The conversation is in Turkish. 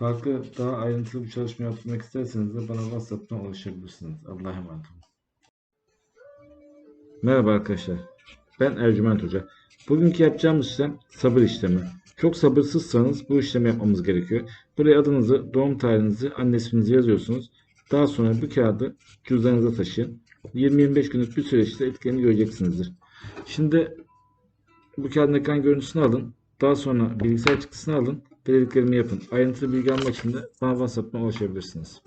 Farklı daha ayrıntılı bir çalışma yapmak isterseniz de bana WhatsApp'tan ulaşabilirsiniz. Allah'a emanet olun. Merhaba arkadaşlar. Ben Ercüment Hoca. Bugünkü yapacağımız işlem sabır işlemi. Çok sabırsızsanız bu işlemi yapmamız gerekiyor. Buraya adınızı, doğum tarihinizi, anne isminizi yazıyorsunuz. Daha sonra bu kağıdı cüzdanınıza taşıyın. 20-25 günlük bir süreçte etkilerini göreceksinizdir. Şimdi bu kağıdın ekran görüntüsünü alın. Daha sonra bilgisayar çıktısını alın. Dediklerimi yapın. Ayrıntılı bilgi almak için de bana WhatsApp'tan ulaşabilirsiniz.